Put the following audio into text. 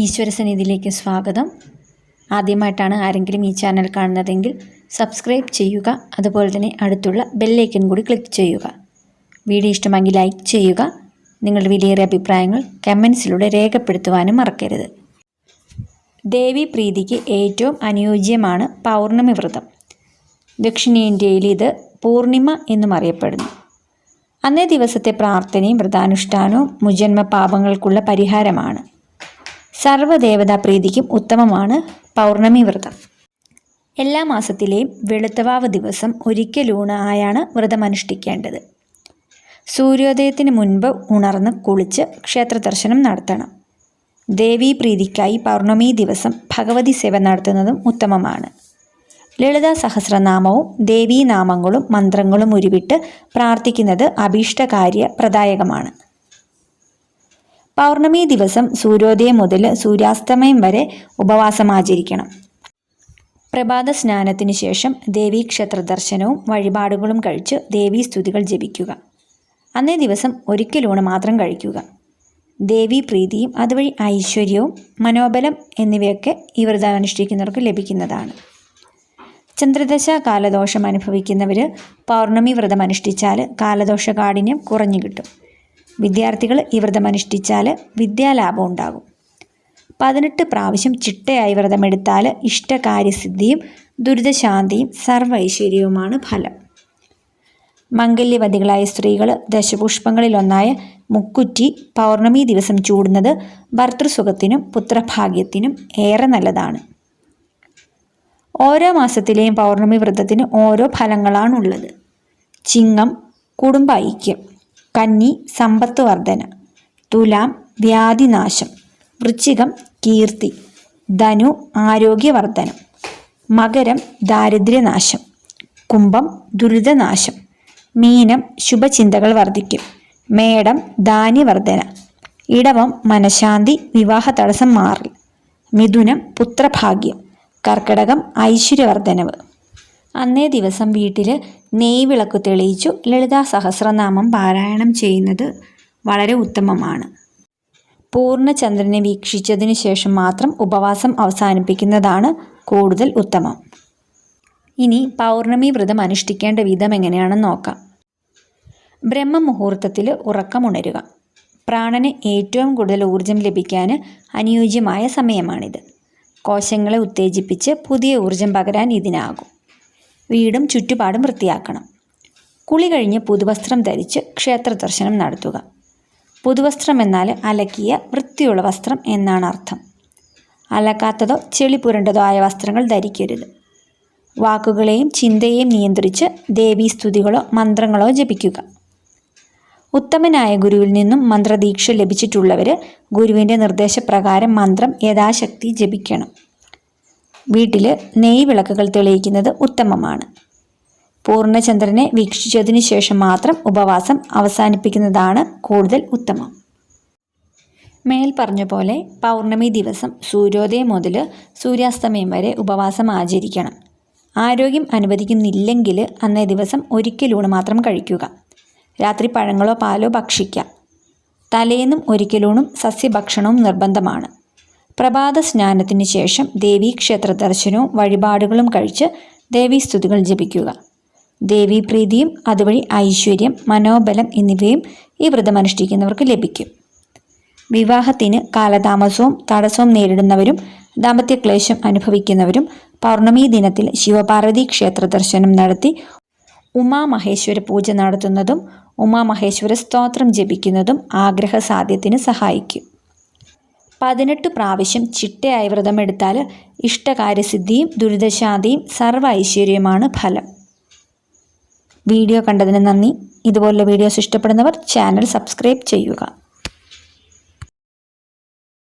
ഈശ്വരസന്നിധിയിലേക്ക് സ്വാഗതം. ആദ്യമായിട്ടാണ് ആരെങ്കിലും ഈ ചാനൽ കാണുന്നതെങ്കിൽ സബ്സ്ക്രൈബ് ചെയ്യുക അതുപോലെ തന്നെ അടുത്തുള്ള ബെല്ലൈക്കൻ കൂടി ക്ലിക്ക് ചെയ്യുക. വീഡിയോ ഇഷ്ടമെങ്കിൽ ലൈക്ക് ചെയ്യുക നിങ്ങളുടെ വിലയേറിയ അഭിപ്രായങ്ങൾ കമൻസിലൂടെ രേഖപ്പെടുത്തുവാനും മറക്കരുത്. ദേവി പ്രീതിക്ക് ഏറ്റവും അനുയോജ്യമാണ് പൗർണമി വ്രതം. ദക്ഷിണേന്ത്യയിൽ ഇത് പൂർണിമ എന്നും അറിയപ്പെടുന്നു. അന്നേ ദിവസത്തെ പ്രാർത്ഥനയും വ്രതാനുഷ്ഠാനവും മുജന്മ പാപങ്ങൾക്കുള്ള പരിഹാരമാണ്. സർവദേവതാ പ്രീതിക്കും ഉത്തമമാണ് പൗർണമി വ്രതം. എല്ലാ മാസത്തിലെയും വെളുത്തവാവ് ദിവസം ഒരിക്കലൂണ് ആയാണ് വ്രതം അനുഷ്ഠിക്കേണ്ടത് സൂര്യോദയത്തിന് മുൻപ് ഉണർന്ന് കുളിച്ച് ക്ഷേത്ര ദർശനം നടത്തണം. ദേവീ പ്രീതിക്കായി പൗർണമി ദിവസം ഭഗവതി സേവ നടത്തുന്നതും ഉത്തമമാണ്. ലളിതാ സഹസ്രനാമവും ദേവീനാമങ്ങളും മന്ത്രങ്ങളും ഉരുവിട്ട് പ്രാർത്ഥിക്കുന്നത് അഭീഷ്ടകാര്യ പ്രദായകമാണ് പൗർണമി ദിവസം സൂര്യോദയം മുതൽ സൂര്യാസ്തമയം വരെ ഉപവാസം ആചരിക്കണം പ്രഭാത സ്നാനത്തിന് ശേഷം ദേവീക്ഷേത്ര ദർശനവും വഴിപാടുകളും കഴിച്ച് ദേവീ സ്തുതികൾ ജപിക്കുക. അന്നേ ദിവസം ഒരിക്കലൂണ് മാത്രം കഴിക്കുക. ദേവീ പ്രീതിയും അതുവഴി ഐശ്വര്യവും മനോബലം എന്നിവയൊക്കെ ഈ വ്രതം അനുഷ്ഠിക്കുന്നവർക്ക് ലഭിക്കുന്നതാണ്. ചന്ദ്രദശ കാലദോഷം അനുഭവിക്കുന്നവർ പൗർണമി വ്രതം അനുഷ്ഠിച്ചാൽ കാലദോഷ കാഠിന്യം കുറഞ്ഞു കിട്ടും. വിദ്യാർത്ഥികൾ ഈ വ്രതം അനുഷ്ഠിച്ചാൽ വിദ്യാലാഭം ഉണ്ടാകും. പതിനെട്ട് പ്രാവശ്യം ചിട്ടയായി വ്രതമെടുത്താൽ ഇഷ്ടകാര്യസിദ്ധിയും ദുരിതശാന്തിയും സർവൈശ്വര്യവുമാണ് ഫലം. മംഗല്യവതികളായ സ്ത്രീകൾ ദശപുഷ്പങ്ങളിലൊന്നായ മുക്കുറ്റി പൗർണമി ദിവസം ചൂടുന്നത് ഭർത്തൃസുഖത്തിനും പുത്രഭാഗ്യത്തിനും ഏറെ നല്ലതാണ്. ഓരോ മാസത്തിലെയും പൗർണമി വ്രതത്തിന് ഓരോ ഫലങ്ങളാണുള്ളത്. ചിങ്ങം കുടുംബ ഐക്യം. കന്നി സമ്പത്ത് വർധന തുലാം വ്യാധിനാശം വൃശ്ചികം കീർത്തി ധനു ആരോഗ്യവർദ്ധനം മകരം ദാരിദ്ര്യനാശം കുംഭം ദുരിതനാശം മീനം ശുഭചിന്തകൾ വർദ്ധിക്കും മേടം ധാന്യവർദ്ധന ഇടവം മനഃശാന്തി വിവാഹ തടസ്സം മാറൽ മിഥുനം പുത്രഭാഗ്യം കർക്കിടകം ഐശ്വര്യവർദ്ധനവ്. അന്നേ ദിവസം വീട്ടിൽ നെയ് വിളക്ക് തെളിയിച്ചു ലളിതാ സഹസ്രനാമം പാരായണം ചെയ്യുന്നത് വളരെ ഉത്തമമാണ്. പൂർണചന്ദ്രനെ വീക്ഷിച്ചതിന് ശേഷം മാത്രം ഉപവാസം അവസാനിപ്പിക്കുന്നതാണ് കൂടുതൽ ഉത്തമം. ഇനി പൗർണമി വ്രതം അനുഷ്ഠിക്കേണ്ട വിധം എങ്ങനെയാണെന്ന് നോക്കാം. ബ്രഹ്മമുഹൂർത്തത്തിൽ ഉറക്കമുണരുക. പ്രാണന് ഏറ്റവും കൂടുതൽ ഊർജം ലഭിക്കാൻ അനുയോജ്യമായ സമയമാണിത്. കോശങ്ങളെ ഉത്തേജിപ്പിച്ച് പുതിയ ഊർജം പകരാൻ ഇതിനാകും. വീടും ചുറ്റുപാടും വൃത്തിയാക്കണം. കുളി കഴിഞ്ഞ് പുതുവസ്ത്രം ധരിച്ച് ക്ഷേത്ര ദർശനം നടത്തുക. പുതുവസ്ത്രം എന്നാൽ അലക്കിയ വൃത്തിയുള്ള വസ്ത്രം എന്നാണ് അർത്ഥം. അലക്കാത്തതോ ചെളി പുരണ്ടതോ ആയ വസ്ത്രങ്ങൾ ധരിക്കരുത്. വാക്കുകളെയും ചിന്തയെയും നിയന്ത്രിച്ച് ദേവീസ്തുതികളോ മന്ത്രങ്ങളോ ജപിക്കുക. ഉത്തമനായ ഗുരുവിൽ നിന്നും മന്ത്രദീക്ഷ ലഭിച്ചിട്ടുള്ളവർ ഗുരുവിന്റെ നിർദ്ദേശപ്രകാരം മന്ത്രം യഥാശക്തി ജപിക്കണം. വീട്ടിൽ നെയ് വിളക്കുകൾ തെളിയിക്കുന്നത് ഉത്തമമാണ്. പൂർണചന്ദ്രനെ വീക്ഷിച്ചതിന് ശേഷം മാത്രം ഉപവാസം അവസാനിപ്പിക്കുന്നതാണ് കൂടുതൽ ഉത്തമം. മേൽ പറഞ്ഞ പോലെ പൗർണമി ദിവസം സൂര്യോദയം മുതൽ സൂര്യാസ്തമയം വരെ ഉപവാസം ആചരിക്കണം. ആരോഗ്യം അനുവദിക്കുന്നില്ലെങ്കിൽ അന്നേ ദിവസം ഒരിക്കലൂണ് മാത്രം കഴിക്കുക. രാത്രി പഴങ്ങളോ പാലോ ഭക്ഷിക്കാം. തലേന്നും ഒരിക്കലൂണും സസ്യഭക്ഷണവും നിർബന്ധമാണ്. പ്രഭാത സ്നാനത്തിന് ശേഷം ദേവീക്ഷേത്ര ദർശനവും വഴിപാടുകളും കഴിച്ച് ദേവീസ്തുതികൾ ജപിക്കുക. ദേവീപ്രീതിയും അതുവഴി ഐശ്വര്യം മനോബലം എന്നിവയും ഈ വ്രതം അനുഷ്ഠിക്കുന്നവർക്ക് ലഭിക്കും. വിവാഹത്തിന് കാലതാമസവും തടസ്സവും നേരിടുന്നവരും ദാമ്പത്യക്ലേശം അനുഭവിക്കുന്നവരും പൗർണമി ദിനത്തിൽ ശിവപാർവതി ക്ഷേത്ര ദർശനം നടത്തി ഉമാമഹേശ്വര പൂജ നടത്തുന്നതും ഉമാമഹേശ്വര സ്തോത്രം ജപിക്കുന്നതും ആഗ്രഹ സാധ്യത്തിന് സഹായിക്കും. പതിനെട്ട് പ്രാവശ്യം ചിട്ടയായി വ്രതമെടുത്താൽ ഇഷ്ടകാര്യസിദ്ധിയും ദുരിതശാന്തിയും സർവ ഐശ്വര്യവുമാണ് ഫലം. വീഡിയോ കണ്ടതിന് നന്ദി. ഇതുപോലുള്ള വീഡിയോസ് ഇഷ്ടപ്പെടുന്നവർ ചാനൽ സബ്സ്ക്രൈബ് ചെയ്യുക.